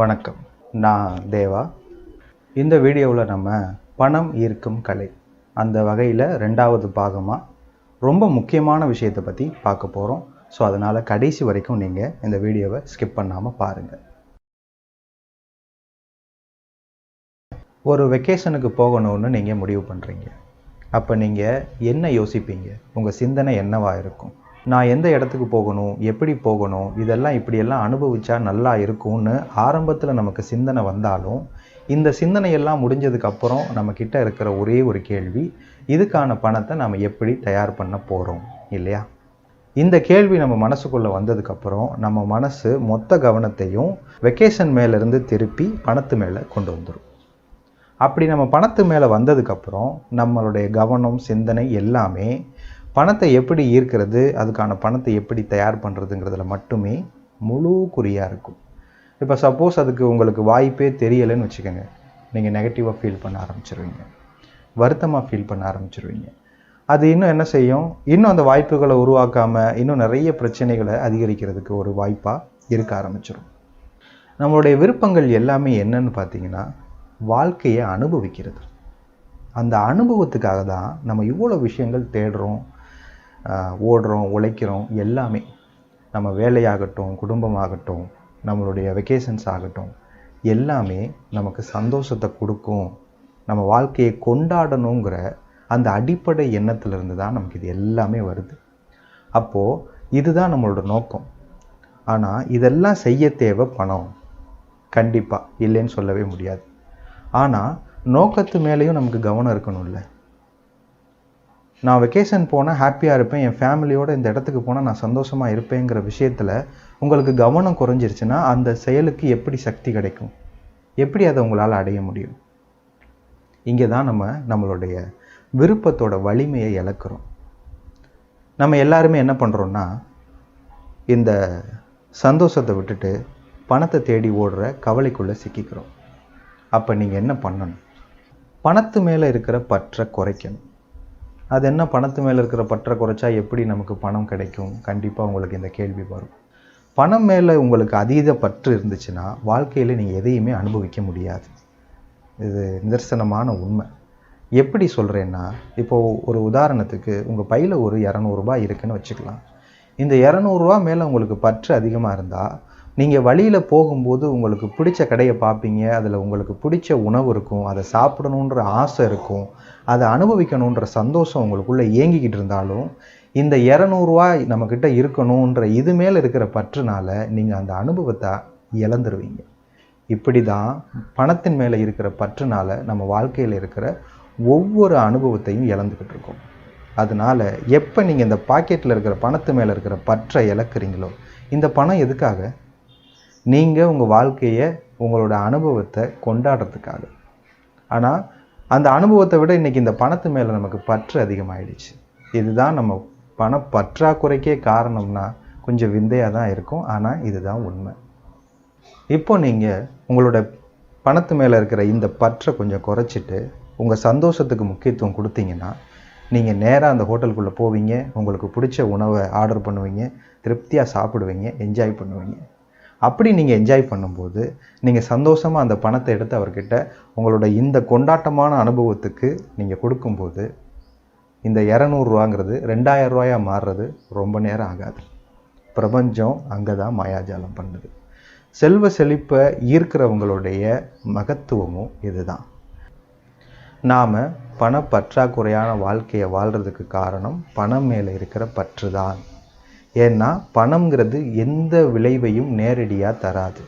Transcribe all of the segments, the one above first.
வணக்கம். நான் தேவா. இந்த வீடியோவில் நம்ம பணம் ஈர்க்கும் கலை அந்த வகையில் ரெண்டாவது பாகமாக ரொம்ப முக்கியமான விஷயத்தை பற்றி பார்க்க போகிறோம் ஸோ அதனால் கடைசி வரைக்கும் நீங்கள் இந்த வீடியோவை ஸ்கிப் பண்ணாமல் பாருங்கள் ஒரு வெக்கேஷனுக்கு போகணும்னு நீங்கள் முடிவு பண்ணுறீங்க அப்போ நீங்கள் என்ன யோசிப்பீங்க? உங்கள் சிந்தனை என்னவாக இருக்கும்? நான் எந்த இடத்துக்கு போகணும் எப்படி போகணும் இதெல்லாம் இப்படியெல்லாம் அனுபவிச்சா நல்லா இருக்கும்னு ஆரம்பத்தில் நமக்கு சிந்தனை வந்தாலும் இந்த சிந்தனையெல்லாம் முடிஞ்சதுக்கப்புறம் நம்மக்கிட்ட இருக்கிற ஒரே ஒரு கேள்வி இதுக்கான பணத்தை நம்ம எப்படி தயார் பண்ண போகிறோம் இல்லையா? இந்த கேள்வி நம்ம மனசுக்குள்ளே வந்ததுக்கப்புறம் நம்ம மனசு மொத்த கவனத்தையும் வெக்கேஷன் மேலேருந்து திருப்பி பணத்து மேலே கொண்டு வந்துடும் அப்படி நம்ம பணத்து மேலே வந்ததுக்கப்புறம் நம்மளுடைய கவனம் சிந்தனை எல்லாமே பணத்தை எப்படி ஈர்க்கிறது அதுக்கான பணத்தை எப்படி தயார் பண்ணுறதுங்கிறதுல மட்டுமே முழு குறியாக இருக்கும். இப்போ சப்போஸ் அதுக்கு உங்களுக்கு வாய்ப்பே தெரியலைன்னு வச்சுக்கோங்க. நீங்கள் நெகட்டிவாக ஃபீல் பண்ண ஆரம்பிச்சிருவீங்க. வருத்தமாக ஃபீல் பண்ண ஆரம்பிச்சிருவீங்க. அது இன்னும் என்ன செய்யும்? இன்னும் அந்த வாய்ப்புகளை உருவாக்காமல் இன்னும் நிறைய பிரச்சனைகளை அதிகரிக்கிறதுக்கு ஒரு வாய்ப்பாக இருக்க ஆரம்பிச்சிடும் நம்மளுடைய விருப்பங்கள் எல்லாமே என்னன்னு பார்த்தீங்கன்னா வாழ்க்கையை அனுபவிக்கிறது. அந்த அனுபவத்துக்காக தான் நம்ம இவ்வளோ விஷயங்கள் தேடுறோம் ஓடுறோம் உழைக்கிறோம் எல்லாமே நம்ம வேலையாகட்டும் குடும்பமாகட்டும் நம்மளுடைய வெக்கேஷன்ஸ் ஆகட்டும் எல்லாமே நமக்கு சந்தோஷத்தை கொடுக்கும். நம்ம வாழ்க்கையை கொண்டாடணுங்கிற அந்த அடிப்படை எண்ணத்திலிருந்து தான் நமக்கு இது எல்லாமே வருது. அப்போது இதுதான் நம்மளோட நோக்கம். ஆனால் இதெல்லாம் செய்ய தேவை பணம். கண்டிப்பாக இல்லைன்னு சொல்லவே முடியாது. ஆனால் நோக்கத்து மேலேயும் நமக்கு கவனம் இருக்கணும்ல. நான் வெக்கேஷன் போனால் ஹாப்பியாக இருப்பேன் என் ஃபேமிலியோடு இந்த இடத்துக்கு போனால் நான் சந்தோஷமாக இருப்பேங்கிற விஷயத்தில் உங்களுக்கு கவனம் குறைஞ்சிருச்சுன்னா அந்த செயலுக்கு எப்படி சக்தி கிடைக்கும்? எப்படி அதை உங்களால் அடைய முடியும்? இங்கே தான் நம்ம நம்மளுடைய விருப்பத்தோட வலிமையை இழக்கிறோம். நம்ம எல்லாருமே என்ன பண்ணுறோன்னா இந்த சந்தோஷத்தை விட்டுட்டு பணத்தை தேடி ஓடுற கவலைக்குள்ளே சிக்கிக்கிறோம். அப்போ நீங்கள் என்ன பண்ணணும்? பணத்து மேலே இருக்கிற பற்றை குறைக்கணும். அது என்ன பணத்து மேலே இருக்கிற பற்றை குறைச்சா எப்படி நமக்கு பணம் கிடைக்கும்? கண்டிப்பாக உங்களுக்கு இந்த கேள்வி வரும். பணம் மேலே உங்களுக்கு அதீத பற்று இருந்துச்சுன்னா வாழ்க்கையில் நீங்கள் எதையுமே அனுபவிக்க முடியாது. இது நிதர்சனமான உண்மை. எப்படி சொல்கிறேன்னா இப்போது ஒரு உதாரணத்துக்கு உங்கள் பையில் ஒரு இரநூறுபா இருக்குன்னு வச்சுக்கலாம். இந்த இரநூறுவா மேலே உங்களுக்கு பற்று அதிகமாக இருந்தால் நீங்கள் வழியில் போகும்போது உங்களுக்கு பிடிச்ச கடையை பார்ப்பீங்க அதில் உங்களுக்கு பிடிச்ச உணவு இருக்கும் அதை சாப்பிடணுன்ற ஆசை இருக்கும் அதை அனுபவிக்கணுன்ற சந்தோஷம் உங்களுக்குள்ளே இயங்கிக்கிட்டு இருந்தாலும் இந்த இரநூறுவா நம்மக்கிட்ட இருக்கணுன்ற இது மேலே இருக்கிற பற்றுனால நீங்கள் அந்த அனுபவத்தை இழந்துருவீங்க. இப்படி தான் பணத்தின் மேலே இருக்கிற பற்றுனால நம்ம வாழ்க்கையில் இருக்கிற ஒவ்வொரு அனுபவத்தையும் இழந்துக்கிட்டு இருக்கோம். அதனால் எப்போ நீங்கள் இந்த பாக்கெட்டில் இருக்கிற பணத்து மேலே இருக்கிற பற்றை இழக்கிறீங்களோ இந்த பணம் எதுக்காக? நீங்கள் உங்கள் வாழ்க்கையை உங்களோட அனுபவத்தை கொண்டாடுறதுக்காக. ஆனால் அந்த அனுபவத்தை விட இன்றைக்கி இந்த பணத்து மேலே நமக்கு பற்று அதிகமாகிடுச்சு இதுதான் நம்ம பண பற்றாக்குறைக்கே காரணம்னா கொஞ்சம் விந்தையாக தான் இருக்கும். ஆனால் இதுதான் உண்மை. இப்போ நீங்கள் உங்களோட பணத்து மேலே இருக்கிற இந்த பற்றை கொஞ்சம் குறைச்சிட்டு உங்கள் சந்தோஷத்துக்கு முக்கியத்துவம் கொடுத்தீங்கன்னா நீங்கள் நேராக அந்த ஹோட்டலுக்குள்ளே போவீங்க. உங்களுக்கு பிடிச்ச உணவை ஆர்டர் பண்ணுவீங்க. திருப்தியாக சாப்பிடுவீங்க. என்ஜாய் பண்ணுவீங்க. அப்படி நீங்கள் என்ஜாய் பண்ணும்போது நீங்கள் சந்தோஷமாக அந்த பணத்தை எடுத்து அவர்கிட்ட உங்களோட இந்த கொண்டாட்டமான அனுபவத்துக்கு நீங்கள் கொடுக்கும்போது இந்த இரநூறுவாங்கிறது ரெண்டாயிரம் ரூபாயாக மாறுறது ரொம்ப நேரம் ஆகாது. பிரபஞ்சம் அங்கே தான் மாயாஜாலம் பண்ணுது. செல்வ செழிப்பை ஈர்க்கிறவங்களுடைய மகத்துவமும் இதுதான். நாம் பண பற்றாக்குறையான வாழ்க்கையை வாழ்கிறதுக்கு காரணம் பணம் மேலே இருக்கிற பற்று தான் ஏன்னா பணம்ங்கிறது எந்த விளைவையும் நேரடியாக தராது.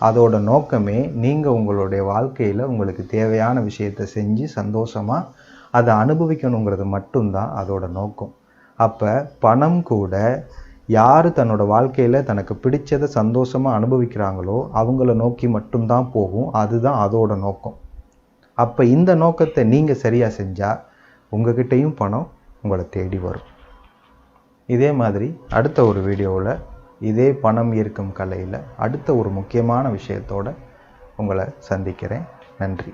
அதோட நோக்கமே நீங்கள் உங்களுடைய வாழ்க்கையில் உங்களுக்கு தேவையான விஷயத்தை செஞ்சு சந்தோஷமாக அதை அனுபவிக்கணுங்கிறது மட்டும்தான் அதோட நோக்கம். அப்போ பணம் கூட யார் தன்னோட வாழ்க்கையில் தனக்கு பிடிச்சதை சந்தோஷமாக அனுபவிக்கிறாங்களோ அவங்கள நோக்கி மட்டும்தான் போகும். அதுதான் அதோட நோக்கம். அப்போ இந்த நோக்கத்தை நீங்கள் சரியாக செஞ்சால் உங்ககிட்டையும் பணம் உங்களை தேடி வரும். இதே மாதிரி அடுத்த ஒரு வீடியோவில் இதே பணம் ஈர்க்கும் கலையில் அடுத்த ஒரு முக்கியமான விஷயத்தோடு உங்களை சந்திக்கிறேன். நன்றி.